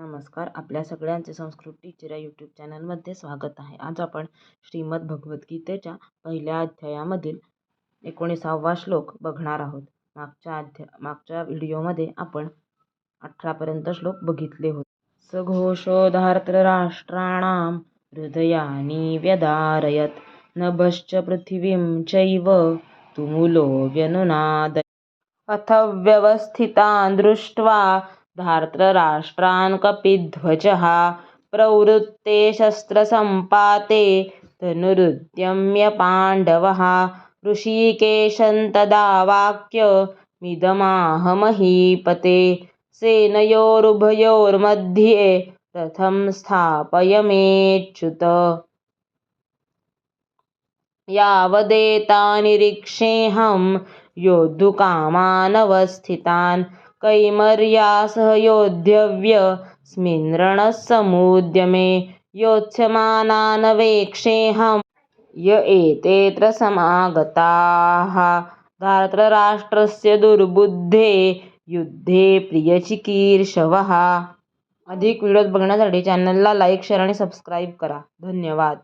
नमस्कार. आपल्या सगळ्यांचे संस्कृत टीचर या यूट्यूब चॅनलमध्ये स्वागत आहे. आज आपण श्रीमद भगवद्गीतेच्या पहिल्या अध्यायामधील एकोणीसावा श्लोक बघणार आहोत. मागच्या अध्या मागच्या व्हिडिओमध्ये आपण अठरापर्यंत श्लोक बघितले होते. सघोषो राष्ट्राणाम हृदयानि व्यदारयत नभश्च पृथिवीं चैव तुमुलो व्यनुनाद अथ व्यवस्थितान् दृष्ट्वा धार्तराष्ट्रान् कपिध्वजः प्रवृत्ते शस्त्रसम्पाते धनुरुद्यम्य पाण्डवः ऋषिकेशं तदा वाक्यमिदमाहमहीपते सेनयोरुभयोर्मध्ये रथं स्थापयमेच्युत। यावदेतानिरीक्षेऽहं योद्धुकामानवस्थितान् कैमर्यासह योद्धव्यस्मिन् रणसमुद्यमे योत्स्यमानानवेक्षेऽहं य एतेऽत्र समागताः धार्तराष्ट्रस्य दुर्बुद्धे युद्धे प्रियचिकीर्षवः। अधिक व्हिडिओज बघण्यासाठी चॅनलला लाईक शेअर आणि सबस्क्राईब करा. धन्यवाद.